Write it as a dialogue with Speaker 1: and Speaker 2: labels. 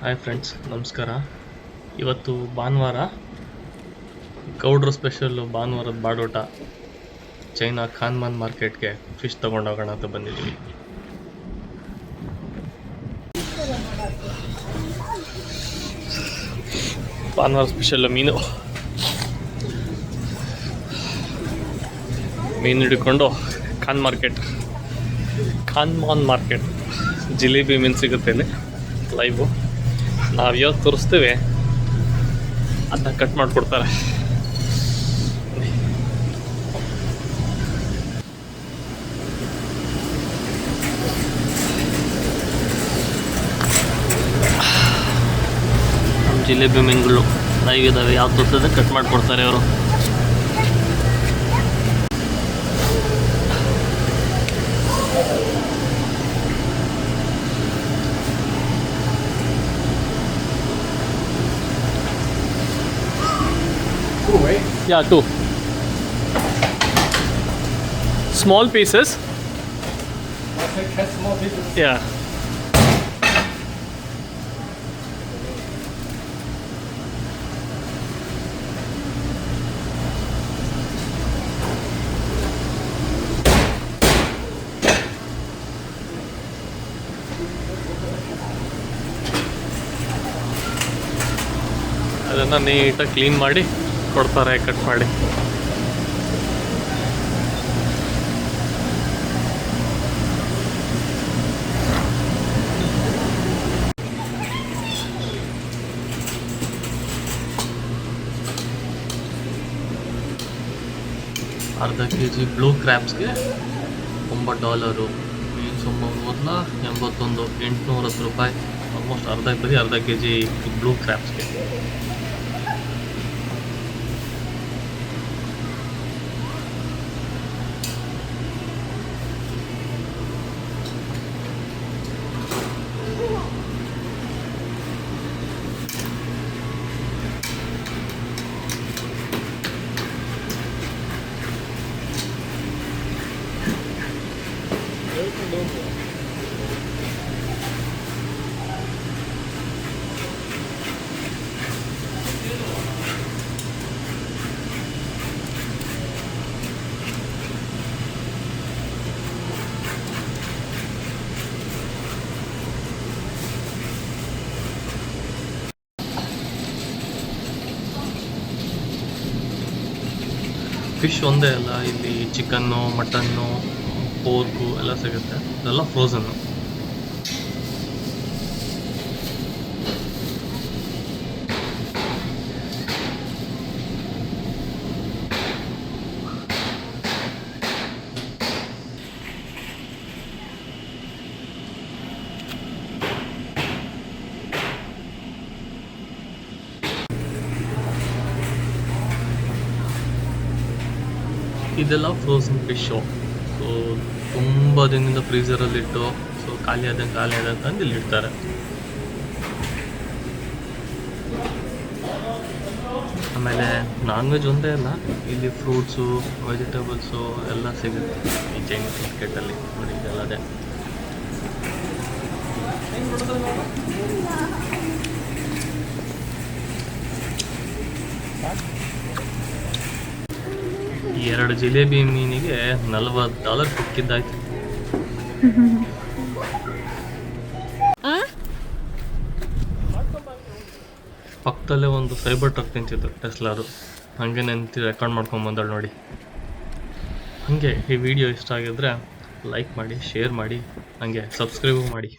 Speaker 1: Hi friends ನಮಸ್ಕಾರ. ಇವತ್ತು ಭಾನುವಾರ, ಗೌಡ್ರ ಸ್ಪೆಷಲ್ಲು ಭಾನುವಾರದ ಬಾಡೋಟ, ಚೈನಾ ಖಾನ್ಮಾನ್ ಮಾರ್ಕೆಟ್ಗೆ ಫಿಶ್ ತೊಗೊಂಡೋಗೋಣ ಅಂತ ಬಂದಿದ್ದೀವಿ ಭಾನುವಾರ ಸ್ಪೆಷಲ್ಲು ಮೀನು. ಮೀನು ಹಿಡ್ಕೊಂಡು ಖಾನ್ ಮಾರ್ಕೆಟ್, ಖಾನ್ಮಾನ್ ಮಾರ್ಕೆಟ್, ಜಿಲೇಬಿ ಮೀನು ಸಿಗುತ್ತೆ ಲೈವು ನಾವು ಯಾವ್ದು ತೋರಿಸ್ತೀವಿ. ಅದನ್ನ ಕಟ್ ಮಾಡಿಕೊಡ್ತಾರೆ. ಜಿಲೇಬಿ ಮೀನುಗಳು ಲೈವ್ ಇದಾವೆ. ಯಾವ್ದು ತೋರಿಸಿದ್ರೆ ಕಟ್ ಮಾಡಿಕೊಡ್ತಾರೆ ಅವರು
Speaker 2: Two, right?
Speaker 1: Yeah to small pieces
Speaker 2: I said catch small pieces.
Speaker 1: Yeah ಅದನ್ನು ನೀಟಾಗಿ ಕ್ಲೀನ್ ಮಾಡಿ ಕೊಡ್ತಾರೆ ಕಟ್ ಮಾಡಿ ಅರ್ಧ ಕೆ ಜಿ ಬ್ಲೂ ಕ್ರ್ಯಾಬ್ಸ್ಗೆ ಒಂಬತ್ತು ಡಾಲರು ಮೀನು ಸುಮ್ಮ ಮೊದಲ ಎಂಬತ್ತೊಂದು ಎಂಟುನೂರ ಹತ್ತು ರೂಪಾಯಿ ಆಲ್ಮೋಸ್ಟ್ ಅರ್ಧ ಬರೀ ಅರ್ಧ ಕೆ ಜಿ ಬ್ಲೂ ಕ್ರ್ಯಾಬ್ಸ್ಗೆ ಫಿಶ್ ಒಂದೇ ಅಲ್ಲ ಇಲ್ಲಿ ಚಿಕನ್ನು ಮಟನ್ನು ಪೋರ್ಕು ಎಲ್ಲ ಸಿಗುತ್ತೆ ಅದೆಲ್ಲ ಫ್ರೋಝನ್ನು ಇದೆಲ್ಲ ಫ್ರೋಝನ್ ಫಿಶ್ಶು ಸೊ ತುಂಬ ದಿನದಿಂದ ಫ್ರೀಸರಲ್ಲಿಟ್ಟು ಸೊ ಖಾಲಿ ಆದಂಗೆ ಖಾಲಿ ಆದಂಗೆ ತಂದು ಇಲ್ಲಿ ಇಡ್ತಾರೆ. ಆಮೇಲೆ ನಾನ್ ವೆಜ್ ಒಂದೇ ಅಲ್ಲ, ಇಲ್ಲಿ ಫ್ರೂಟ್ಸು ವೆಜಿಟೇಬಲ್ಸು ಎಲ್ಲ ಸಿಗುತ್ತೆ ಈ ಚೈನೀಸ್ ಮಾರ್ಕೆಟಲ್ಲಿ ನೋಡಿ ಇದೆಲ್ಲದೇ ಎರಡು ಜಿಲೇಬಿ ಮೀನಿಗೆ ನಲ್ವತ್ತು ಡಾಲರ್ ಸಿಕ್ಕಿದ್ದಾಯ್ತು ಪಕ್ಕದಲ್ಲೇ ಒಂದು ಸೈಬರ್ ಟ್ರಕ್ ನಿಂತಿತ್ತು ಟೆಸ್ಲಾರು ಹಾಗೆ ನಿಂತು ರೆಕಾರ್ಡ್ ಮಾಡ್ಕೊಂಡು ಬಂದಳು ನೋಡಿ. ಹಾಗೆ ಈ ವಿಡಿಯೋ ಇಷ್ಟ ಆಗಿದ್ರೆ ಲೈಕ್ ಮಾಡಿ ಶೇರ್ ಮಾಡಿ ಹಾಗೆ ಸಬ್ಸ್ಕ್ರೈಬು ಮಾಡಿ.